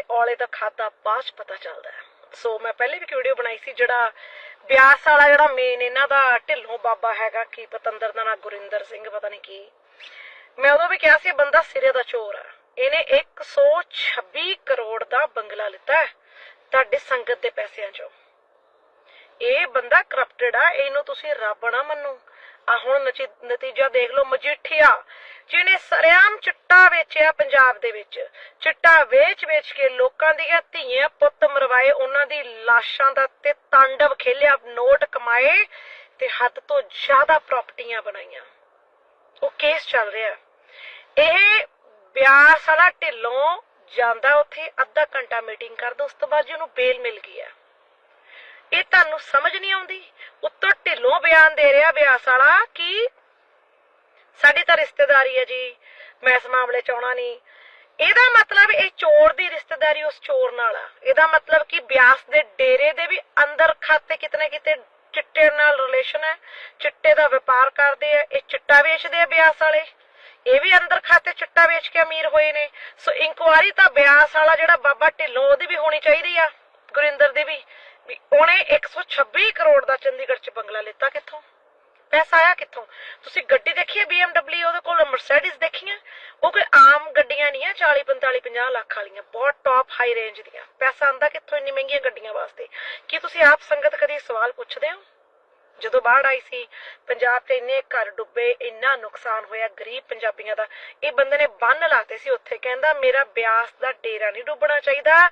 ਤੇ ਔਲੇ ਦਾ ਖਾਦਾ ਬਾਅਦ ਚ ਪਤਾ ਚੱਲਦਾ ਹੈ। ਸੋ ਮੈਂ ਪਹਿਲੇ ਵੀ ਇੱਕ ਵੀਡੀਓ ਬਣਾਈ ਸੀ ਜਿਹੜਾ ਬਿਆਸ ਵਾਲਾ ਜਿਹੜਾ ਮੇਨ ਇਹਨਾਂ ਦਾ ਢਿੱਲੋਂ ਬਾਬਾ ਹੈਗਾ, ਕੀ ਪਤੰਦਰ ਦਾ ਨਾਂ ਗੁਰਿੰਦਰ ਸਿੰਘ, ਪਤਾ ਨਹੀਂ ਕੀ। ਮੈਂ ਉਦੋਂ ਵੀ ਕਿਹਾ ਸੀ ਬੰਦਾ ਸਿਰੇ ਦਾ ਚੋਰ ਆ ਇਹਨੇ 126 ਕਰੋੜ ਦਾ ਬੰਗਲਾ ਲਿੱਤਾ ਹੈ ਤੁਹਾਡੇ ਸੰਗਤ ਦੇ ਪੈਸਿਆਂ ਚੋਂ। ਇਹ ਬੰਦਾ ਕਰਪਟਡ ਆ, ਇਹਨੂੰ ਤੁਸੀਂ ਰੱਬ ਨਾ ਮੰਨੋ। ਆ ਹੁਣ ਨਤੀਜਾ ਦੇਖ ਲਓ, ਮਜੀਠੀਆ ਜਿਹਨੇ ਸਰਿਆਮ ਚਿੱਟਾ ਵੇਚਿਆ ਪੰਜਾਬ ਦੇ ਵਿੱਚ, ਚਿੱਟਾ ਵੇਚ-ਵੇਚ ਕੇ ਲੋਕਾਂ ਦੀਆਂ ਧੀਆਂ ਪੁੱਤ ਮਰਵਾਏ, ਉਹਨਾਂ ਦੀ ਲਾਸ਼ਾਂ ਦਾ ਤੇ ਤਾਂਡਵ ਖੇਲਿਆ, ਨੋਟ ਕਮਾਏ ਤੇ ਹੱਦ ਤੋਂ ਜ਼ਿਆਦਾ ਪ੍ਰਾਪਰਟੀਆਂ ਬਣਾਈਆਂ। ਉਹ ਕੇਸ ਚੱਲ ਰਿਹਾ। ਇਹ ਬਿਆਸ ਵਾਲਾ ਢਿੱਲੋਂ ਜਾਂਦਾ ਉੱਥੇ, ਅੱਧਾ ਘੰਟਾ ਮੀਟਿੰਗ ਕਰਦਾ, ਉਸ ਤੋਂ ਬਾਅਦ ਜੀ ਉਹਨੂੰ ਬੇਲ ਮਿਲ ਗਈ ਹੈ ਇਹ ਤੁਹਾਨੂੰ ਸਮਝ ਨਹੀਂ ਆਉਂਦੀ। ਉੱਤੋਂ ਢਿੱਲੋਂ ਬਿਆਨ ਦੇ ਰਿਹਾ ਬਿਆਸ ਵਾਲਾ ਕਿ ਸਾਡੀ ਤਾਂ ਰਿਸ਼ਤੇਦਾਰੀ ਹੈ ਜੀ, ਮੈਂ ਇਸ ਮਾਮਲੇ ਚ ਆਉਣਾ ਨਹੀਂ। ਇਹਦਾ ਮਤਲਬ ਇਹ ਚੋਰ ਦੀ ਰਿਸ਼ਤੇਦਾਰੀ ਉਸ ਚੋਰ ਨਾਲ ਆ। ਇਹਦਾ ਮਤਲਬ ਕਿ ਬਿਆਸ ਦੇ ਡੇਰੇ ਦੇ ਵੀ ਅੰਦਰ ਖਾਤੇ ਕਿਤਨੇ ਕਿਤੇ ਚਿੱਟੇ ਨਾਲ ਰਿਲੇਸ਼ਨ ਹੈ, ਚਿੱਟੇ ਦਾ ਵਪਾਰ ਕਰਦੇ ਆ, ਇਹ ਚਿੱਟਾ ਵੇਚਦੇ ਆ ਬਿਆਸ ਵਾਲੇ। ਇਹ ਵੀ ਅੰਦਰ ਖਾਤੇ ਚਿੱਟਾ ਵੇਚ ਕੇ ਅਮੀਰ ਹੋਏ ਨੇ। ਸੋ ਇਨਕੁਆਰੀ ਤਾਂ ਬਿਆਸ ਵਾਲਾ ਜਿਹੜਾ ਬਾਬਾ ਢਿੱਲੋਂ ਉਹਦੀ ਵੀ ਹੋਣੀ ਚਾਹੀਦੀ ਆ, ਗੁਰਿੰਦਰ ਦੀ ਵੀ। ਵੀ ਉਹਨੇ 126 ਕਰੋੜ ਦਾ ਚੰਡੀਗੜ੍ਹ ਚ ਬੰਗਲਾ ਲਿੱਤਾ ਕਿੱਥੋਂ? ਪੈਸਾ ਆਇਆ ਕਿੱਥੋਂ? ਤੁਸੀਂ ਗੱਡੀ ਦੇਖੀ ਹੈ BMW ਉਹਦੇ ਕੋਲ ਮਰਸੀਡੀਜ਼ ਦੇਖੀਆਂ? ਉਹ ਕੋਈ ਆਮ ਗੱਡੀਆਂ ਨਹੀਂ ਆ 40 45 50 ਲੱਖ ਵਾਲੀਆਂ। ਬਹੁਤ ਟੌਪ ਹਾਈ ਰੇਂਜ ਦੀਆਂ। ਪੈਸਾ ਆਂਦਾ ਕਿੱਥੋਂ ਇੰਨੀ ਮਹਿੰਗੀਆਂ ਗੱਡੀਆਂ ਵਾਸਤੇ? ਕੀ ਤੁਸੀਂ ਆਪ ਸੰਗਤ ਕਦੀ ਸਵਾਲ ਪੁੱਛਦੇ ਹੋ? ਜਦੋਂ ਬਾੜ ਆਈ ਸੀ, ਪੰਜਾਬ 'ਚ ਇੰਨੇ ਘਰ ਡੁੱਬੇ, ਇੰਨਾ ਨੁਕਸਾਨ ਹੋਇਆ, ਗਰੀਬ ਪੰਜਾਬੀਆਂ ਦਾ। ਇਹ ਬੰਦੇ ਨੇ ਬੰਨ ਲਾਤੇ ਸੀ ਉੱਥੇ। ਕਹਿੰਦਾ, ਮੇਰਾ ਬਿਆਸ ਦਾ ਡੇਰਾ ਨਹੀਂ ਡੁੱਬਣਾ ਚਾਹੀਦਾ।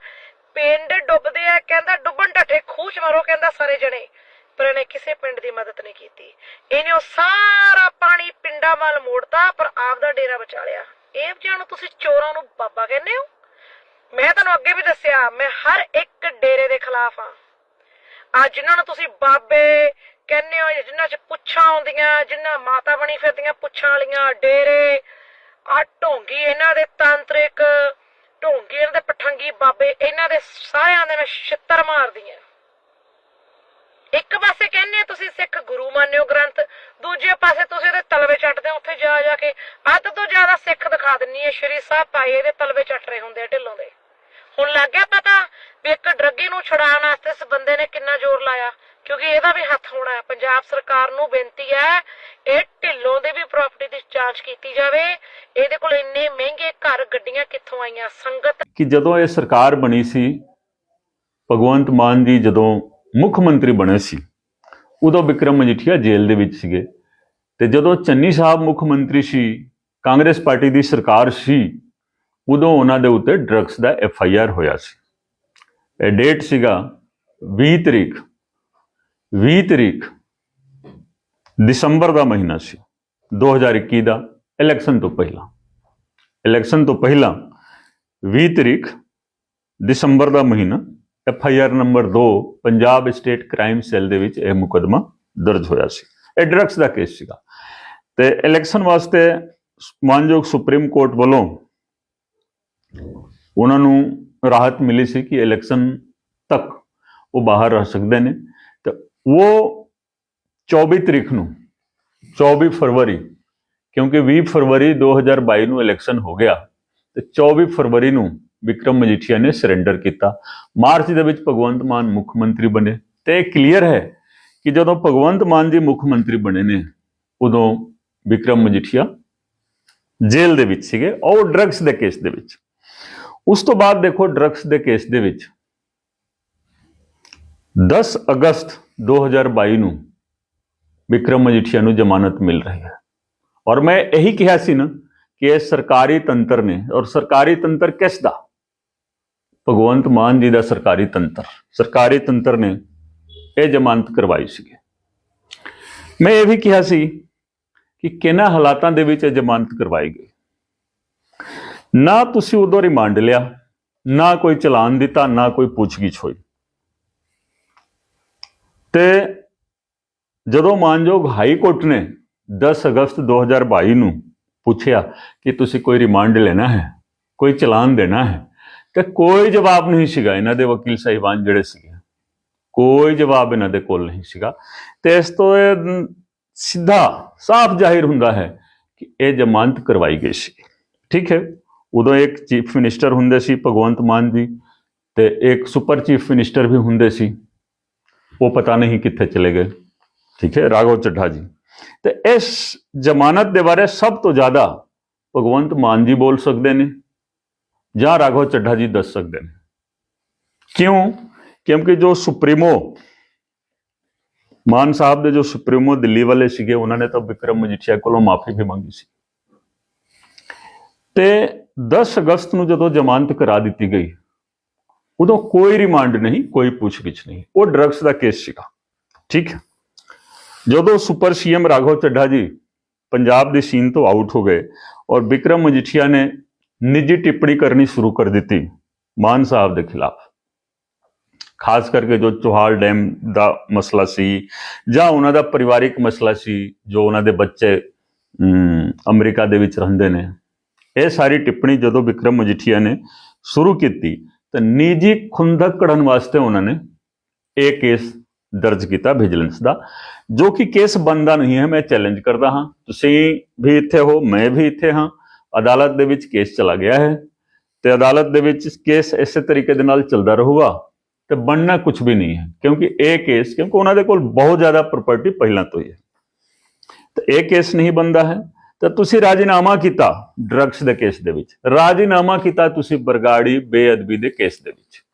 ਪਿੰਡ ਡੁੱਬਦੇ ਆ। ਕਹਿੰਦਾ, ਡੁੱਬਣ ਢੱਠੇ ਖੂਚ ਮਾਰੋ। ਕਹਿੰਦਾ, ਸਾਰੇ ਜਣੇ। ਪਰ ਇਹਨੇ ਕਿਸੇ ਪਿੰਡ ਦੀ ਮਦਦ ਨਹੀਂ ਕੀਤੀ। ਇਹਨੇ ਉਹ ਸਾਰਾ ਪਾਣੀ ਪਿੰਡਾਂ ਵੱਲ ਮੋੜਤਾ, ਪਰ ਆਪ ਦਾ ਡੇਰਾ ਬਚਾ ਲਿਆ। ਇਹ ਜਿਹਨੂੰ ਤੁਸੀਂ ਚੋਰਾਂ ਨੂੰ ਬਾਬਾ ਕਹਿੰਦੇ ਹੋ? ਮੈਂ ਤੁਹਾਨੂੰ ਅੱਗੇ ਵੀ ਦੱਸਿਆ, ਮੈਂ ਹਰ ਇੱਕ ਡੇਰੇ ਦੇ ਖਿਲਾਫ ਆ ਆ ਜਿਨ੍ਹਾਂ ਨੂੰ ਤੁਸੀਂ ਬਾਬੇ ਕਹਿੰਦੇ ਹੋ, ਜਿਨ੍ਹਾਂ 'ਚ ਪੁੱਛਾਂ ਆਉਂਦੀਆਂ, ਜਿਨ੍ਹਾਂ ਮਾਤਾ ਬਣੀ ਫਿਰਦੀਆਂ ਪੁੱਛਾਂ ਵਾਲੀਆਂ, ਡੇਰੇ ਆ ਢੋਂਗੀ ਇਹਨਾਂ ਦੇ ਤਾਂਤਰਿਕ, ਢੋਂਗੀ ਇਹਨਾਂ ਦੇ ਪਠੰਗੀ ਬਾਬੇ, ਇਹਨਾਂ ਦੇ ਸਾਰਿਆਂ ਦੇ ਮੈਂ ਛਿੱਤਰ ਮਾਰਦੀ ਆ ਇੱਕ ਪਾਸੇ ਕਹਿੰਦੇ ਤੁਸੀਂ ਸਿੱਖ ਗੁਰੂ ਮੰਨਿਓ ਗ੍ਰੰਥ, ਦੂਜੇ ਪਾਸੇ ਤੁਸੀਂ ਇਹਦੇ ਤਲਵੇ ਚੱਟਦੇ ਉੱਥੇ ਜਾ ਜਾ ਕੇ ਅੱਧ ਤੋਂ ਜ਼ਿਆਦਾ ਸਿੱਖ ਦਿਖਾ ਦਿੰਨੀ ਹੈ ਸ਼੍ਰੀ ਸਾਹਿਬ ਭਾਈ ਇਹਦੇ ਤਲਵੇ ਚੱਟ ਰਹੇ ਹੁੰਦੇ ਆ, ਢਿੱਲੋਂ ਦੇ। ਹੁਣ ਲੱਗ ਗਿਆ ਪਤਾ ਵੀ ਇੱਕ ਡਰੱਗੀ ਨੂੰ ਛੁਡਾਉਣ ਵਾਸਤੇ ਇਸ ਬੰਦੇ ਨੇ ਕਿੰਨਾ ਜ਼ੋਰ ਲਾਇਆ, ਕਿਉਂਕਿ ਇਹਦਾ ਵੀ ਹੱਥ ਹੋਣਾ ਹੈ। ਪੰਜਾਬ ਸਰਕਾਰ ਨੂੰ ਬੇਨਤੀ ਹੈ, ਇਹ ਢਿੱਲੋਂ ਦੇ ਵੀ ਪ੍ਰਾਪਰਟੀ ਦੀ ਜਾਂਚ ਕੀਤੀ ਜਾਵੇ। ਇਹਦੇ ਕੋਲ ਇੰਨੇ ਮਹਿੰਗੇ ਘਰ ਗੱਡੀਆਂ ਕਿੱਥੋਂ ਆਈਆਂ? ਸੰਗਤ ਕਿ ਜਦੋਂ ਇਹ ਸਰਕਾਰ ਬਣੀ ਸੀ, ਭਗਵੰਤ ਮਾਨ ਜੀ ਜਦੋਂ ਮੁੱਖ ਮੰਤਰੀ ਬਣੇ ਸੀ। ਉਦੋਂ ਵਿਕਰਮ ਮਜੀਠੀਆ ਜੇਲ੍ਹ ਦੇ ਵਿੱਚ ਸੀਗੇ। ਤੇ ਜਦੋਂ ਚੰਨੀ ਸਾਹਿਬ ਮੁੱਖ ਮੰਤਰੀ ਸੀ, ਕਾਂਗਰਸ ਪਾਰਟੀ ਦੀ ਸਰਕਾਰ ਸੀ, ਉਦੋਂ ਉਹਨਾਂ ਦੇ ਉੱਤੇ ਡਰੱਗਸ ਦਾ ਐਫ ਆਈ ਆਰ ਹੋਇਆ ਸੀ। ਇਹ ਡੇਟ ਸੀਗਾ 20 ਤਰੀਕ। 20 ਤਰੀਕ ਦਸੰਬਰ ਦਾ ਮਹੀਨਾ ਸੀ 2021 ਦਾ ਇਲੈਕਸ਼ਨ ਤੋਂ ਪਹਿਲਾਂ। ਇਲੈਕਸ਼ਨ ਤੋਂ ਪਹਿਲਾਂ 20 ਤਰੀਕ ਦਸੰਬਰ ਦਾ ਮਹੀਨਾ F I R number 2 Punjab state crime cell ਦੇ ਵਿੱਚ ਇਹ ਮੁਕਦਮਾ ਦਰਜ ਹੋਇਆ ਸੀ। ਇਹ ਡਰੱਗਸ ਦਾ ਕੇਸ ਸੀਗਾ। ਤੇ ਇਲੈਕਸ਼ਨ ਵਾਸਤੇ ਮਾਨਯੋਗ ਸੁਪਰੀਮ ਕੋਰਟ ਵੱਲੋਂ ਉਹਨਾਂ ਨੂੰ ਰਾਹਤ ਮਿਲੀ ਸੀ ਕਿ ਇਲੈਕਸ਼ਨ ਤੱਕ ਉਹ ਬਾਹਰ ਰਹਿ ਸਕਦੇ ਨੇ। ਤੇ ਉਹ 24 ਤਰੀਕ ਨੂੰ 24 ਫਰਵਰੀ, ਕਿਉਂਕਿ 20 ਫਰਵਰੀ 2022 ਨੂੰ ਇਲੈਕਸ਼ਨ ਹੋ ਗਿਆ, ਤੇ 24 ਫਰਵਰੀ ਨੂੰ ਵਿਕਰਮ ਮਜੀਠੀਆ ਨੇ ਸਰੈਂਡਰ ਕੀਤਾ। ਮਾਰਚ ਦੇ ਵਿੱਚ ਭਗਵੰਤ ਮਾਨ ਮੁੱਖ ਮੰਤਰੀ ਬਣੇ ਤੇ ਇਹ ਕਲੀਅਰ ਹੈ ਕਿ ਜਦੋਂ ਭਗਵੰਤ ਮਾਨ ਜੀ ਮੁੱਖ ਮੰਤਰੀ ਬਣੇ ਨੇ, ਉਦੋਂ ਵਿਕਰਮ ਮਜੀਠੀਆ ਜੇਲ੍ਹ ਦੇ ਵਿੱਚ ਸੀਗੇ, ਉਹ ਡਰੱਗਸ ਦੇ ਕੇਸ ਦੇ ਵਿੱਚ। ਉਸ ਤੋਂ ਬਾਅਦ ਦੇਖੋ ਡਰੱਗਸ ਦੇ ਕੇਸ ਦੇ ਵਿੱਚ 10 ਅਗਸਤ 2022 ਨੂੰ ਵਿਕਰਮ ਮਜੀਠੀਆ ਨੂੰ ਜ਼ਮਾਨਤ ਮਿਲ ਰਹੀ ਹੈ। ਔਰ ਮੈਂ ਇਹੀ ਕਿਹਾ ਸੀ ਨਾ ਕਿ ਇਹ ਸਰਕਾਰੀ ਤੰਤਰ ਨੇ, ਔਰ ਸਰਕਾਰੀ ਤੰਤਰ ਕਿਸ ਦਾ? ਭਗਵੰਤ ਮਾਨ ਜੀ ਦਾ ਸਰਕਾਰੀ ਤੰਤਰ। ਸਰਕਾਰੀ ਤੰਤਰ ਨੇ ਇਹ ਜ਼ਮਾਨਤ ਕਰਵਾਈ ਸੀ ਮੈਂ ਇਹ ਵੀ ਕਿਹਾ ਸੀ ਕਿ ਕਿਹਨਾਂ ਹਾਲਾਤਾਂ ਦੇ ਵਿੱਚ ਇਹ ਜ਼ਮਾਨਤ ਕਰਵਾਈ ਗਈ? ਨਾ ਤੁਸੀਂ ਉਦੋਂ ਰਿਮਾਂਡ ਲਿਆ, ਨਾ ਕੋਈ ਚਲਾਨ ਦਿੱਤਾ, ਨਾ ਕੋਈ ਪੁੱਛਗਿੱਛ ਹੋਈ। ਤੇ ਜਦੋਂ ਮਾਨਯੋਗ ਹਾਈ ਕੋਰਟ ਨੇ 10 ਅਗਸਤ 2022 ਨੂੰ ਪੁੱਛਿਆ ਕਿ ਤੁਸੀਂ ਕੋਈ ਰਿਮਾਂਡ ਲੈਣਾ ਹੈ, ਕੋਈ ਚਲਾਨ ਦੇਣਾ ਹੈ ਤੇ ਕੋਈ ਜਵਾਬ ਨਹੀਂ ਸੀਗਾ ਇਹਨਾਂ ਦੇ ਵਕੀਲ ਸਾਹਿਬਾਨ ਜਿਹੜੇ ਸੀਗੇ। ਕੋਈ ਜਵਾਬ ਇਹਨਾਂ ਦੇ ਕੋਲ ਨਹੀਂ ਸੀਗਾ। ਤੇ ਇਸ ਤੋਂ ਇਹ ਸਿੱਧਾ ਸਾਫ਼ ਜ਼ਾਹਿਰ ਹੁੰਦਾ ਹੈ ਕਿ ਇਹ ਜ਼ਮਾਨਤ ਕਰਵਾਈ ਗਈ ਸੀ। ਠੀਕ ਹੈ? ਉਦੋਂ ਇੱਕ ਚੀਫ ਮਿਨਿਸਟਰ ਹੁੰਦੇ ਸੀ ਭਗਵੰਤ ਮਾਨ ਜੀ ਤੇ ਇੱਕ ਸੁਪਰ ਚੀਫ ਮਿਨਿਸਟਰ ਵੀ ਹੁੰਦੇ ਸੀ। ਉਹ ਪਤਾ ਨਹੀਂ ਕਿੱਥੇ ਚਲੇ ਗਏ। ਠੀਕ ਹੈ? ਰਾਘਵ ਚੱਢਾ ਜੀ। ਤੇ ਇਸ ਜ਼ਮਾਨਤ ਦੇ ਬਾਰੇ ਸਭ ਤੋਂ ਜ਼ਿਆਦਾ ਭਗਵੰਤ ਮਾਨ ਜੀ ਬੋਲ ਸਕਦੇ ਨੇ। ਜਾਂ ਰਾਘਵ ਚੱਢਾ ਜੀ ਦੱਸ ਸਕਦੇ ਨੇ। ਕਿਉਂ? ਕਿਉਂਕਿ ਜੋ ਸੁਪਰੀਮੋ, ਮਾਨ ਸਾਹਿਬ ਦੇ ਜੋ ਸੁਪਰੀਮੋ ਦਿੱਲੀ ਵਾਲੇ ਸੀਗੇ, ਉਹਨਾਂ ਨੇ ਤਾਂ ਵਿਕਰਮ ਮਜੀਠੀਆ ਕੋਲੋਂ ਮਾਫੀ ਵੀ ਮੰਗੀ ਸੀ। ਤੇ 10 ਅਗਸਤ ਨੂੰ ਜਦੋਂ ਜ਼ਮਾਨਤ ਕਰਾ ਦਿੱਤੀ ਗਈ, ਉਦੋਂ ਕੋਈ ਰਿਮਾਂਡ ਨਹੀਂ, ਕੋਈ ਪੁੱਛਗਿੱਛ ਨਹੀਂ। ਉਹ ਡਰੱਗਸ ਦਾ ਕੇਸ ਸੀਗਾ। ਠੀਕ ਹੈ? ਜਦੋਂ ਸੁਪਰ ਸੀਐਮ ਰਾਘਵ ਚੱਢਾ ਜੀ ਪੰਜਾਬ ਦੀ ਸੀਨ ਤੋਂ ਆਊਟ ਹੋ ਗਏ ਔਰ ਵਿਕਰਮ ਮਜੀਠੀਆ ਨੇ ਨਿੱਜੀ ਟਿੱਪਣੀ ਕਰਨੀ ਸ਼ੁਰੂ ਕਰ ਦਿੱਤੀ ਮਾਨ ਸਾਹਿਬ ਦੇ ਖਿਲਾਫ। ਖਾਸ ਕਰਕੇ ਜੋ ਚੋਹਾਲ ਡੈਮ ਦਾ ਮਸਲਾ ਸੀ ਜਾਂ ਉਹਨਾਂ ਦਾ ਪਰਿਵਾਰਿਕ ਮਸਲਾ ਸੀ, ਜੋ ਉਹਨਾਂ ਦੇ ਬੱਚੇ ਅਮਰੀਕਾ ਦੇ ਵਿੱਚ ਰਹਿੰਦੇ ਨੇ, ਇਹ ਸਾਰੀ ਟਿੱਪਣੀ ਜਦੋਂ ਵਿਕਰਮ ਮਜੀਠੀਆ ਨੇ ਸ਼ੁਰੂ ਕੀਤੀ, ਤਾਂ ਨਿੱਜੀ ਖੁੰਦਕ ਕਢਣ ਵਾਸਤੇ ਉਹਨਾਂ ਨੇ ਇਹ ਕੇਸ ਦਰਜ ਕੀਤਾ ਵਿਜੀਲੈਂਸ ਦਾ, ਜੋ ਕਿ ਕੇਸ ਬੰਦਾ ਨਹੀਂ ਹੈ, ਮੈਂ ਚੈਲੰਜ ਕਰਦਾ ਹਾਂ। ਤੁਸੀਂ ਵੀ ਇੱਥੇ ਹੋ, ਮੈਂ ਵੀ ਇੱਥੇ ਹਾਂ। ਅਦਾਲਤ ਦੇ ਵਿੱਚ ਕੇਸ ਚਲਾ ਗਿਆ ਹੈ ਤੇ ਅਦਾਲਤ ਦੇ ਵਿੱਚ ਕੇਸ ਇਸੇ ਤਰੀਕੇ ਦੇ ਨਾਲ ਚੱਲਦਾ ਰਹੂਗਾ ਤੇ ਬਣਨਾ ਕੁਝ ਵੀ ਨਹੀਂ ਹੈ, ਕਿਉਂਕਿ ਇਹ ਕੇਸ, ਕਿਉਂਕਿ ਉਹਨਾਂ ਦੇ ਕੋਲ ਬਹੁਤ ਜ਼ਿਆਦਾ ਪ੍ਰਾਪਰਟੀ ਪਹਿਲਾਂ ਤੋਂ ਹੀ ਹੈ। ਤੇ ਇਹ ਕੇਸ ਨਹੀਂ ਬੰਦਾ ਹੈ। ਤਾਂ ਤੁਸੀਂ ਰਾਜੀਨਾਮਾ ਕੀਤਾ ਡਰੱਗਸ ਦੇ ਕੇਸ ਦੇ ਵਿੱਚ। ਰਾਜੀਨਾਮਾ ਕੀਤਾ ਤੁਸੀਂ ਬਰਗਾੜੀ, ਬੇਅਦਬੀ ਦੇ ਕੇਸ ਦੇ ਵਿੱਚ।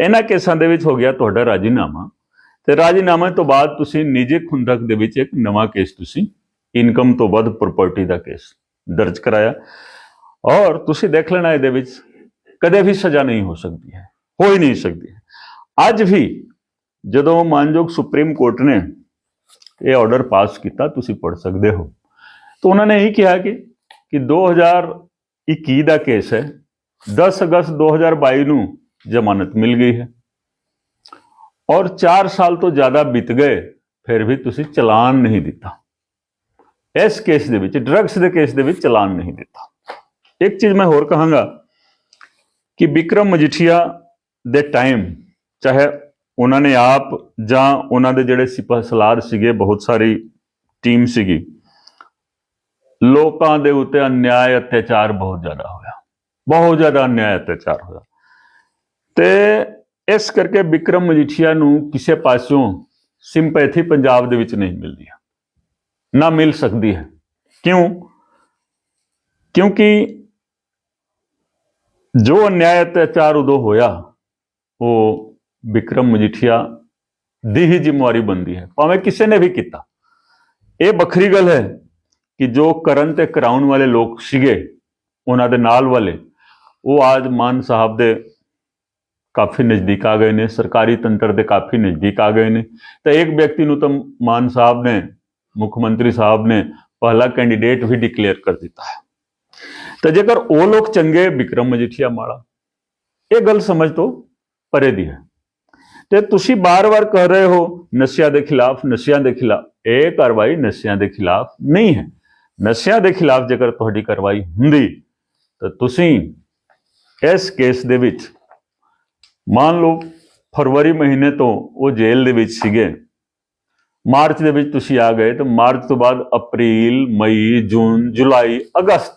ਇਹਨਾਂ ਕੇਸਾਂ ਦੇ ਵਿੱਚ ਹੋ ਗਿਆ ਤੁਹਾਡਾ ਰਾਜੀਨਾਮਾ। ਤੇ ਰਾਜੀਨਾਮੇ ਤੋਂ ਬਾਅਦ ਤੁਸੀਂ ਨਿੱਜੀ ਖੁੰਦਕ ਦੇ ਵਿੱਚ ਇੱਕ ਨਵਾਂ ਕੇਸ ਤੁਸੀਂ, ਇਨਕਮ ਤੋਂ ਵੱਧ ਪ੍ਰਾਪਰਟੀ ਦਾ ਕੇਸ। ਦਰਜ ਕਰਾਇਆ। ਔਰ ਤੁਸੀਂ ਦੇਖ ਲੈਣਾ ਇਹਦੇ ਵਿੱਚ, ਕਦੇ ਵੀ ਸਜ਼ਾ ਨਹੀਂ ਹੋ ਸਕਦੀ ਹੈ, ਹੋ ਹੀ ਨਹੀਂ ਸਕਦੀ ਅੱਜ ਵੀ ਜਦੋਂ ਮਾਨਯੋਗ ਸੁਪਰੀਮ ਕੋਰਟ ਨੇ ਇਹ ਆਰਡਰ ਪਾਸ ਕੀਤਾ, ਤੁਸੀਂ ਪੜ੍ਹ ਸਕਦੇ ਹੋ। ਤਾਂ ਉਹਨਾਂ ਨੇ ਇਹ ਕਿਹਾ ਕਿ ਕਿ 2021 ਦਾ ਕੇਸ ਹੈ 10 ਅਗਸਤ 2022 ਨੂੰ ਜ਼ਮਾਨਤ ਮਿਲ ਗਈ ਹੈ। ਔਰ 4 ਸਾਲ ਤੋਂ ਜ਼ਿਆਦਾ ਬੀਤ ਗਏ, ਫਿਰ ਵੀ ਤੁਸੀਂ ਚਲਾਨ ਨਹੀਂ ਦਿੱਤਾ। ਇਸ ਕੇਸ ਦੇ ਵਿੱਚ ਡਰੱਗਸ ਦੇ ਕੇਸ ਦੇ ਵਿੱਚ ਚਲਾਨ ਨਹੀਂ ਦਿੱਤਾ। ਇੱਕ ਚੀਜ਼ ਮੈਂ ਹੋਰ ਕਹਾਂਗਾ ਕਿ ਵਿਕਰਮ ਮਜੀਠੀਆ ਦੇ ਟਾਈਮ ਚਾਹੇ ਉਹਨਾਂ ਨੇ ਆਪ ਜਾਂ ਉਹਨਾਂ ਦੇ ਜਿਹੜੇ ਸਿਪਾਹ ਸਲਾਰ ਸੀਗੇ, ਬਹੁਤ ਸਾਰੀ ਟੀਮ ਸੀਗੀ, ਲੋਕਾਂ ਦੇ ਉੱਤੇ ਅਨਿਆਏ ਅਤਿਆਚਾਰ ਬਹੁਤ ਜ਼ਿਆਦਾ ਹੋਇਆ। ਬਹੁਤ ਜ਼ਿਆਦਾ ਅਨਿਆਏ ਅਤਿਆਚਾਰ ਹੋਇਆ। ਤੇ ਇਸ ਕਰਕੇ ਵਿਕਰਮ ਮਜੀਠੀਆ ਨੂੰ ਕਿਸੇ ਪਾਸਿਓਂ ਸਿੰਪੈਥੀ ਪੰਜਾਬ ਦੇ ਵਿੱਚ ਨਹੀਂ ਮਿਲਦੀ। ਨਾ ਮਿਲ ਸਕਦੀ ਹੈ। ਕਿਉਂ? ਕਿਉਂਕਿ ਜੋ ਅਨਿਆਏ ਅਤਿਆਚਾਰ ਉਦੋਂ ਹੋਇਆ, ਉਹ ਵਿਕਰਮ ਮਜੀਠੀਆ ਦੀ ਹੀ ਜ਼ਿੰਮੇਵਾਰੀ ਬੰਦੀ ਹੈ। ਭਾਵੇਂ ਕਿਸੇ ਨੇ ਵੀ ਕੀਤਾ। ਇਹ ਵੱਖਰੀ ਗੱਲ ਹੈ ਕਿ ਜੋ ਕਰਨ ਤੇ ਕਰਾਉਣ ਵਾਲੇ ਲੋਕ ਸੀਗੇ, ਉਹਨਾਂ ਦੇ ਨਾਲ ਵਾਲੇ, ਉਹ ਆਜ ਮਾਨ ਸਾਹਿਬ ਦੇ ਕਾਫੀ ਨਜ਼ਦੀਕ ਆ ਗਏ ਨੇ, ਸਰਕਾਰੀ ਤੰਤਰ ਦੇ ਕਾਫੀ ਨਜ਼ਦੀਕ ਆ ਗਏ ਨੇ। ਤਾਂ ਇੱਕ ਵਿਅਕਤੀ ਨੂੰ ਤਾਂ ਮਾਨ ਸਾਹਿਬ ਨੇ ਮੁੱਖ ਮੰਤਰੀ ਸਾਹਿਬ ਨੇ ਪਹਿਲਾ ਕੈਂਡੀਡੇਟ ਵੀ ਡਿਕਲੇਅਰ ਕਰ ਦਿੱਤਾ ਹੈ। ਤਾਂ ਜੇਕਰ ਉਹ ਲੋਕ ਚੰਗੇ ਵਿਕਰਮ ਮਜੀਠੀਆ ਮਾੜਾ ਇਹ ਗੱਲ ਸਮਝ ਤੋਂ ਪਰੇ ਦੀ ਹੈ। ਤੇ ਤੁਸੀਂ ਬਾਰ-ਬਾਰ ਕਹਿ ਰਹੇ ਹੋ, ਨਸ਼ਿਆਂ ਦੇ ਖਿਲਾਫ, ਨਸ਼ਿਆਂ ਦੇ ਖਿਲਾਫ। ਇਹ ਕਾਰਵਾਈ ਨਸ਼ਿਆਂ ਦੇ ਖਿਲਾਫ ਨਹੀਂ ਹੈ। ਨਸ਼ਿਆਂ ਦੇ ਖਿਲਾਫ ਜੇਕਰ ਤੁਹਾਡੀ ਕਾਰਵਾਈ ਹੁੰਦੀ, ਤਾਂ ਤੁਸੀਂ ਇਸ ਕੇਸ ਦੇ ਵਿੱਚ, ਮੰਨ ਲਓ ਫਰਵਰੀ ਮਹੀਨੇ ਤੋਂ ਉਹ ਜੇਲ੍ਹ ਦੇ ਵਿੱਚ ਸੀਗੇ ਮਾਰਚ ਦੇ ਵਿੱਚ ਤੁਸੀਂ ਆ ਗਏ ਤਾਂ ਮਾਰਚ ਤੋਂ ਬਾਅਦ ਅਪ੍ਰੈਲ, ਮਈ, ਜੂਨ, ਜੁਲਾਈ, ਅਗਸਤ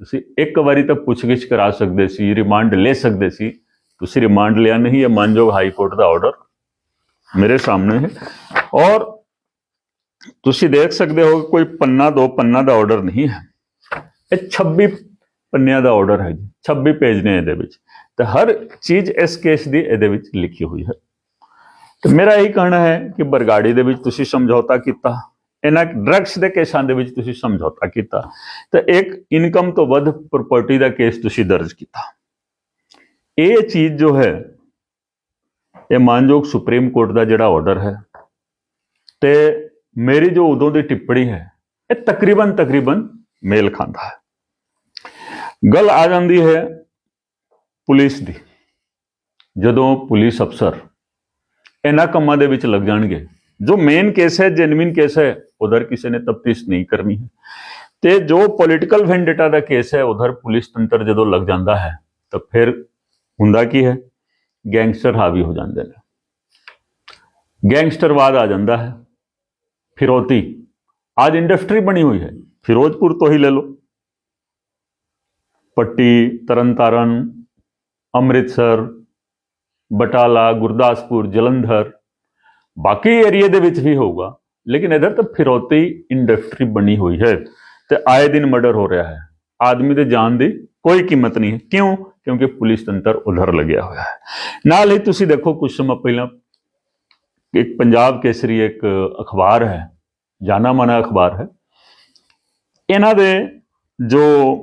ਤੁਸੀਂ ਇੱਕ ਵਾਰੀ ਤਾਂ ਪੁੱਛਗਿੱਛ ਕਰਾ ਸਕਦੇ ਸੀ, ਰਿਮਾਂਡ ਲੈ ਸਕਦੇ ਸੀ। ਤੁਸੀਂ ਰਿਮਾਂਡ ਲਿਆ ਨਹੀਂ, ਇਹ ਮਾਨਯੋਗ ਹਾਈ ਕੋਰਟ ਦਾ ਆਰਡਰ ਮੇਰੇ ਸਾਹਮਣੇ ਹੈ। ਔਰ ਤੁਸੀਂ ਦੇਖ ਸਕਦੇ ਹੋ ਕੋਈ ਪੰਨਾ, ਦੋ ਪੰਨਾ ਦਾ ਆਰਡਰ ਨਹੀਂ ਹੈ। ਇਹ 26 ਪੰਨਿਆਂ ਦਾ ਆਰਡਰ ਹੈ ਜੀ 26 ਪੇਜ ਨੇ ਇਹਦੇ ਵਿੱਚ ਤਾਂ ਹਰ ਚੀਜ਼ ਇਸ ਕੇਸ ਦੀ ਇਹਦੇ ਵਿੱਚ ਲਿਖੀ ਹੋਈ ਹੈ। ਤੇ ਮੇਰਾ ਇਹੀ ਕਹਿਣਾ ਹੈ ਕਿ ਬਰਗਾੜੀ ਦੇ ਵਿੱਚ ਤੁਸੀਂ ਸਮਝੌਤਾ ਕੀਤਾ, ਇਹਨਾਂ ਡਰੱਗਸ ਦੇ ਕੇਸਾਂ ਦੇ ਵਿੱਚ ਤੁਸੀਂ ਸਮਝੌਤਾ ਕੀਤਾ, ਤੇ ਇੱਕ ਇਨਕਮ ਤੋਂ ਵੱਧ ਪ੍ਰਾਪਰਟੀ ਦਾ ਕੇਸ ਤੁਸੀਂ ਦਰਜ ਕੀਤਾ। ਇਹ ਚੀਜ਼ ਜੋ ਹੈ, ਇਹ ਮਾਨਯੋਗ ਸੁਪਰੀਮ ਕੋਰਟ ਦਾ ਜਿਹੜਾ ਆਰਡਰ ਹੈ, ਤੇ ਮੇਰੀ ਜੋ ਉਦੋਂ ਦੀ ਟਿੱਪਣੀ ਹੈ, ਇਹ ਤਕਰੀਬਨ ਤਕਰੀਬਨ ਮੇਲ ਖਾਂਦਾ ਹੈ। ਗੱਲ ਆ ਜਾਂਦੀ ਹੈ ਪੁਲਿਸ ਦੀ। ਜਦੋਂ ਪੁਲਿਸ ਅਫਸਰ ਇਹਨਾਂ ਕੰਮਾਂ ਦੇ ਵਿੱਚ ਲੱਗ ਜਾਣਗੇ ਜੋ ਮੇਨ ਕੇਸ ਹੈ ਜੈਨੂਇਨ ਕੇਸ ਹੈ, ਉਧਰ ਕਿਸੇ ਨੇ ਤਫਤੀਸ਼ ਨਹੀਂ ਕਰਨੀ ਹੈ। ਤੇ ਜੋ ਪੋਲਿਟੀਕਲ ਵੈਂਡੇਟਾ ਦਾ ਕੇਸ ਹੈ, ਉਧਰ ਪੁਲਿਸ ਤੰਤਰ ਜਦੋਂ ਲੱਗ ਜਾਂਦਾ ਹੈ, ਤਾਂ ਫਿਰ ਹੁੰਦਾ ਕੀ ਹੈ? ਗੈਂਗਸਟਰ ਹਾਵੀ ਹੋ ਜਾਂਦੇ ਨੇ। ਗੈਂਗਸਟਰਵਾਦ ਆ ਜਾਂਦਾ ਹੈ। ਫਿਰੋਤੀ, ਅੱਜ ਇੰਡਸਟਰੀ ਬਣੀ ਹੋਈ ਹੈ। ਫਿਰੋਜ਼ਪੁਰ ਤੋਂ ਹੀ ਲੈ ਲਓ। ਪੱਟੀ, ਤਰਨਤਾਰਨ, ਅੰਮ੍ਰਿਤਸਰ ਬਟਾਲਾ, ਗੁਰਦਾਸਪੁਰ, ਜਲੰਧਰ। ਬਾਕੀ ਏਰੀਏ ਦੇ ਵਿੱਚ ਵੀ ਹੋਊਗਾ, ਲੇਕਿਨ ਇਧਰ ਤਾਂ ਫਿਰੌਤੀ ਇੰਡਸਟਰੀ ਬਣੀ ਹੋਈ ਹੈ ਤੇ ਆਏ ਦਿਨ ਮਰਡਰ ਹੋ ਰਿਹਾ ਹੈ। ਆਦਮੀ ਦੇ ਜਾਨ ਦੀ ਕੋਈ ਕੀਮਤ ਨਹੀਂ ਹੈ। ਕਿਉਂ? ਕਿਉਂਕਿ ਪੁਲਿਸ ਤੰਤਰ ਉਧਰ ਲੱਗਿਆ ਹੋਇਆ ਹੈ। ਨਾਲ ਹੀ ਤੁਸੀਂ ਦੇਖੋ ਕੁਝ ਸਮਾਂ ਪਹਿਲਾਂ ਇੱਕ ਪੰਜਾਬ ਕੇਸਰੀ ਇੱਕ ਅਖਬਾਰ ਹੈ ਜਾਨਾ ਮਾਨਾ ਅਖਬਾਰ ਹੈ। ਇਹਨਾਂ ਦੇ ਜੋ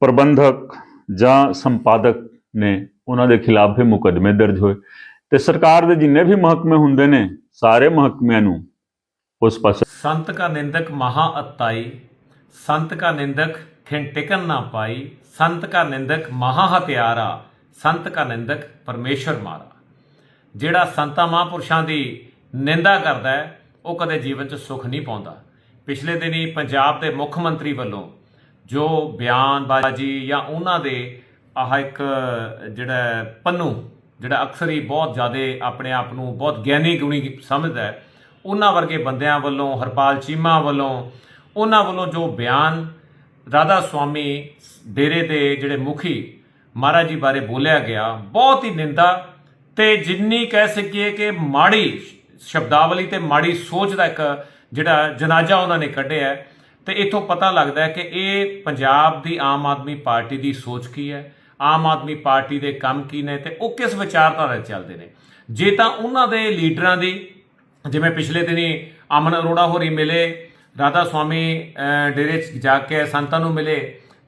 ਪ੍ਰਬੰਧਕ ਜਾਂ ਸੰਪਾਦਕ ਨੇ ਉਹਨਾਂ ਦੇ ਖਿਲਾਫ ਵੀ ਮੁਕਦਮੇ ਦਰਜ ਹੋਏ। ਤੇ ਸਰਕਾਰ ਦੇ ਜਿੰਨੇ ਵੀ ਮਹਿਕਮੇ ਹੁੰਦੇ ਨੇ, ਸਾਰੇ ਮਹਿਕਮਿਆਂ ਨੂੰ ਉਸ ਪਾਸੇ ਸੰਤ ਕਾ ਨਿੰਦਕ ਮਹਾ ਅਤਾਈ, ਸੰਤ ਕਾ ਨਿੰਦਕ ਥਿੰਟਿਕਨ ਨਾ ਪਾਈ, ਸੰਤ ਕਾ ਨਿੰਦਕ ਮਹਾ ਹਤਿਆਰਾ, ਸੰਤ ਕਾ ਨਿੰਦਕ ਪਰਮੇਸ਼ਰ ਮਾਰਾ। ਜਿਹੜਾ ਸੰਤਾਂ ਮਹਾਂਪੁਰਸ਼ਾਂ ਦੀ ਨਿੰਦਾ ਕਰਦਾ ਹੈ, ਉਹ ਕਦੇ ਜੀਵਨ 'ਚ ਸੁੱਖ ਨਹੀਂ ਪਾਉਂਦਾ। ਪਿਛਲੇ ਦਿਨੀ ਪੰਜਾਬ ਦੇ ਮੁੱਖ ਮੰਤਰੀ ਵੱਲੋਂ ਜੋ ਬਿਆਨ ਬਿਆਨਬਾਜ਼ੀ ਜਾਂ ਉਹਨਾਂ ਦੇ ਆਹ ਇੱਕ ਜਿਹੜਾ ਪੰਨੂ, ਜਿਹੜਾ ਅਕਸਰ ਹੀ ਬਹੁਤ ਜ਼ਿਆਦਾ ਆਪਣੇ ਆਪ ਨੂੰ ਬਹੁਤ ਗਿਆਨੀ ਗੁਣੀ ਸਮਝਦਾ ਹੈ, ਉਹਨਾਂ ਵਰਗੇ ਬੰਦਿਆਂ ਵੱਲੋਂ, ਹਰਪਾਲ ਚੀਮਾ ਵੱਲੋਂ, ਉਹਨਾਂ ਵੱਲੋਂ ਜੋ ਬਿਆਨ ਰਾਧਾ ਸੁਆਮੀ ਡੇਰੇ ਦੇ ਜਿਹੜੇ ਮੁਖੀ ਮਹਾਰਾਜ ਜੀ ਬਾਰੇ ਬੋਲਿਆ ਗਿਆ, ਬਹੁਤ ਹੀ ਨਿੰਦਾ ਤੇ ਜਿੰਨੀ ਕਹਿ ਸਕੀਏ ਕਿ ਮਾੜੀ ਸ਼ਬਦਾਵਲੀ ਤੇ ਮਾੜੀ ਸੋਚ ਦਾ ਇੱਕ ਜਿਹੜਾ ਜਨਾਜ਼ਾ ਉਹਨਾਂ ਨੇ ਕੱਢਿਆ ਹੈ, ਤੇ ਇਥੋਂ ਪਤਾ ਲੱਗਦਾ ਹੈ ਕਿ ਇਹ ਪੰਜਾਬ ਦੀ ਆਮ ਆਦਮੀ ਪਾਰਟੀ ਦੀ ਸੋਚ ਕੀ ਹੈ ਆਮ ਆਦਮੀ ਪਾਰਟੀ ਦੇ ਕੰਮ ਕੀ ਨੇ ਤੇ ਉਹ ਕਿਸ ਵਿਚਾਰਧਾਰਾ ਚੱਲਦੇ ਨੇ? ਜੇ ਤਾਂ ਉਹਨਾਂ ਦੇ ਲੀਡਰਾਂ ਦੀ, ਜਿਵੇਂ ਪਿਛਲੇ ਦਿਨੀ ਅਮਨ ਅਰੋੜਾ ਹੋਰੀ ਮਿਲੇ, ਰਾਧਾ ਸਵਾਮੀ ਡੇਰੇ 'ਚ ਜਾ ਕੇ ਸੰਤਾਂ ਨੂੰ ਮਿਲੇ,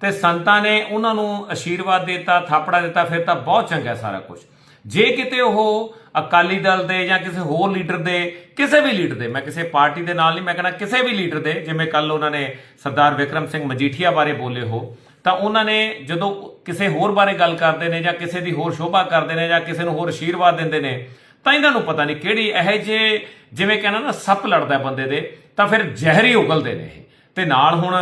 ਤੇ ਸੰਤਾਂ ਨੇ ਉਹਨਾਂ ਨੂੰ ਅਸ਼ੀਰਵਾਦ ਦਿੱਤਾ, ਥਾਪੜਾ ਦਿੱਤਾ, ਫਿਰ ਤਾਂ ਬਹੁਤ ਚੰਗਾ ਸਾਰਾ ਕੁਝ ਜੇ ਕਿਤੇ ਉਹ ਅਕਾਲੀ ਦਲ ਦੇ ਜਾਂ ਕਿਸੇ ਹੋਰ ਲੀਡਰ ਦੇ, ਕਿਸੇ ਵੀ ਲੀਡਰ ਦੇ, ਮੈਂ ਕਿਸੇ ਪਾਰਟੀ ਦੇ ਨਾਲ ਨਹੀਂ, ਮੈਂ ਕਹਿੰਦਾ ਕਿਸੇ ਵੀ ਲੀਡਰ ਦੇ, ਜਿਵੇਂ ਕੱਲ ਉਹਨਾਂ ਨੇ ਸਰਦਾਰ ਵਿਕਰਮ ਸਿੰਘ ਮਜੀਠੀਆ ਬਾਰੇ ਬੋਲੇ ਹੋ ਤਾਂ ਉਹਨਾਂ ਨੇ ਜਦੋਂ ਕਿਸੇ ਹੋਰ ਬਾਰੇ ਗੱਲ ਕਰਦੇ ਨੇ ਜਾਂ ਕਿਸੇ ਦੀ ਹੋਰ ਸ਼ੋਭਾ ਕਰਦੇ ਨੇ ਜਾਂ ਕਿਸੇ ਨੂੰ ਹੋਰ ਅਸ਼ੀਰਵਾਦ ਦਿੰਦੇ ਨੇ, ਤਾਂ ਇਹਨਾਂ ਨੂੰ ਪਤਾ ਨਹੀਂ ਕਿਹੜੀ ਇਹ ਜੇ ਜਿਵੇਂ ਕਹਿੰਦਾ ਨਾ ਸੱਪ ਲੜਦਾ ਬੰਦੇ ਦੇ, ਤਾਂ ਫਿਰ ਜ਼ਹਿਰੀ ਉਗਲਦੇ ਨੇ ਇਹ। ਤੇ ਨਾਲ ਹੁਣ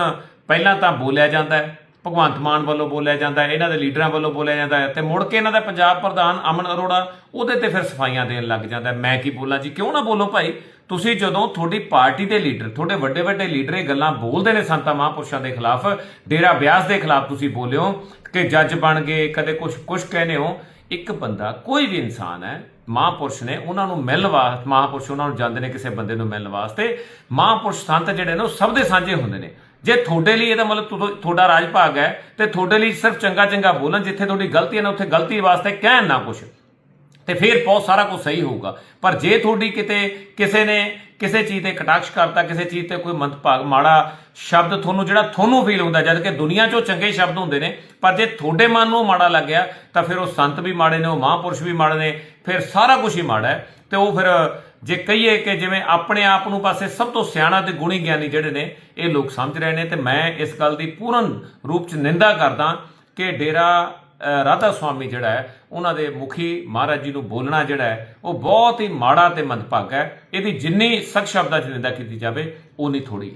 ਪਹਿਲਾਂ ਤਾਂ ਬੋਲਿਆ ਜਾਂਦਾ ਹੈ, ਭਗਵੰਤ ਮਾਨ ਵੱਲੋਂ ਬੋਲਿਆ ਜਾਂਦਾ ਹੈ, ਇਹਨਾਂ ਦੇ ਲੀਡਰਾਂ ਵੱਲੋਂ ਬੋਲਿਆ ਜਾਂਦਾ ਹੈ, ਤੇ ਮੁੜ ਕੇ ਇਹਨਾਂ ਦਾ ਪੰਜਾਬ ਪ੍ਰਧਾਨ ਅਮਨ ਅਰੋੜਾ, ਉਹਦੇ ਤੇ ਫਿਰ ਸਫਾਈਆਂ ਦੇਣ ਲੱਗ ਜਾਂਦਾ ਮੈਂ ਕੀ ਬੋਲਾਂ ਜੀ? ਕਿਉਂ ਨਾ ਬੋਲੋ ਭਾਈ? ਤੁਸੀਂ ਜਦੋਂ ਤੁਹਾਡੀ ਪਾਰਟੀ ਦੇ ਲੀਡਰ, ਤੁਹਾਡੇ ਵੱਡੇ ਵੱਡੇ ਲੀਡਰ ਇਹ ਗੱਲਾਂ ਬੋਲਦੇ ਨੇ ਸੰਤਾਂ ਮਹਾਂਪੁਰਸ਼ਾਂ ਦੇ ਖਿਲਾਫ, ਡੇਰਾ ਬਿਆਸ ਦੇ ਖਿਲਾਫ ਤੁਸੀਂ ਬੋਲਿਓ ਕਿ ਜੱਜ ਬਣ ਗਏ, ਕਦੇ ਕੁਝ ਕੁਝ ਕਹਿੰਦੇ ਹੋ, ਇੱਕ ਬੰਦਾ, ਕੋਈ ਵੀ ਇਨਸਾਨ ਹੈ, ਮਹਾਂਪੁਰਸ਼ ਨੇ ਉਹਨਾਂ ਨੂੰ ਮਿਲਣ ਵਾਸਤੇ, ਮਹਾਂਪੁਰਸ਼ ਉਹਨਾਂ ਨੂੰ ਜਾਂਦੇ ਨੇ ਕਿਸੇ ਬੰਦੇ ਨੂੰ ਮਿਲਣ ਵਾਸਤੇ, ਮਹਾਂਪੁਰਸ਼ ਸੰਤ ਜਿਹੜੇ ਨੇ ਉਹ ਸਭ ਦੇ ਸਾਂਝੇ ਹੁੰਦੇ ਨੇ। ਜੇ ਤੁਹਾਡੇ ਲਈ ਇਹਦਾ ਮਤਲਬ ਤੁਹਾਡਾ ਰਾਜ ਭਾਗ ਹੈ, ਤੇ ਤੁਹਾਡੇ ਲਈ ਸਿਰਫ ਚੰਗਾ ਚੰਗਾ ਬੋਲਣ, ਜਿੱਥੇ ਤੁਹਾਡੀ ਗਲਤੀ ਹੈ ਨਾ, ਉੱਥੇ ਗਲਤੀ ਵਾਸਤੇ ਕਹਿਣ ਨਾ ਕੁਝ ਤੇ ਫਿਰ ਬਹੁਤ ਸਾਰਾ ਕੁਝ ਸਹੀ ਹੋਊਗਾ। ਪਰ ਜੇ ਤੁਹਾਡੀ ਕਿਤੇ ਕਿਸੇ ਨੇ ਕਿਸੇ ਚੀਜ਼ ਤੇ ਕਟਾਕਸ਼ ਕਰਤਾ, ਕਿਸੇ ਚੀਜ਼ ਤੇ ਕੋਈ ਮੰਦਭਾਗ, ਮਾੜਾ ਸ਼ਬਦ ਤੁਹਾਨੂੰ ਜਿਹੜਾ ਤੁਹਾਨੂੰ ਫੀਲ ਹੁੰਦਾ, ਜਦ ਕਿ ਦੁਨੀਆ 'ਚੋਂ ਚੰਗੇ ਸ਼ਬਦ ਹੁੰਦੇ ਨੇ, ਪਰ ਜੇ ਤੁਹਾਡੇ ਮਨ ਨੂੰ ਮਾੜਾ ਲੱਗਿਆ, ਤਾਂ ਫਿਰ ਉਹ ਸੰਤ ਵੀ ਮਾੜੇ ਨੇ, ਉਹ ਮਹਾਂਪੁਰਸ਼ ਵੀ ਮਾੜੇ ਨੇ, ਫਿਰ ਸਾਰਾ ਕੁਝ ਹੀ ਮਾੜਾ ਹੈ। ਤੇ ਉਹ ਫਿਰ ਜੇ ਕਹੀਏ ਕਿ ਜਿਵੇਂ ਆਪਣੇ ਆਪ ਨੂੰ ਪਾਸੇ ਸਭ ਤੋਂ ਸਿਆਣਾ ਤੇ ਗੁਣੀ ਗਿਆਨੀ ਜਿਹੜੇ ਨੇ, ਇਹ ਲੋਕ ਸਮਝ ਰਹੇ ਨੇ, ਤੇ ਮੈਂ ਇਸ ਗੱਲ ਦੀ ਪੂਰਨ ਰੂਪ 'ਚ ਨਿੰਦਾ ਕਰਦਾ ਕਿ ਡੇਰਾ ਰਾਧਾ ਸੁਆਮੀ ਜਿਹੜਾ ਹੈ, ਉਹਨਾਂ ਦੇ ਮੁਖੀ ਮਹਾਰਾਜ ਜੀ ਨੂੰ ਬੋਲਣਾ ਜਿਹੜਾ ਹੈ, ਉਹ ਬਹੁਤ ਹੀ ਮਾੜਾ ਤੇ ਮੰਦਭਾਗਾ ਹੈ। ਇਹਦੀ ਜਿੰਨੀ ਸਖਤ ਸ਼ਬਦਾਂ 'ਚ ਨਿੰਦਾ ਕੀਤੀ ਜਾਵੇ ਉਨੀ ਥੋੜੀ ਹੈ।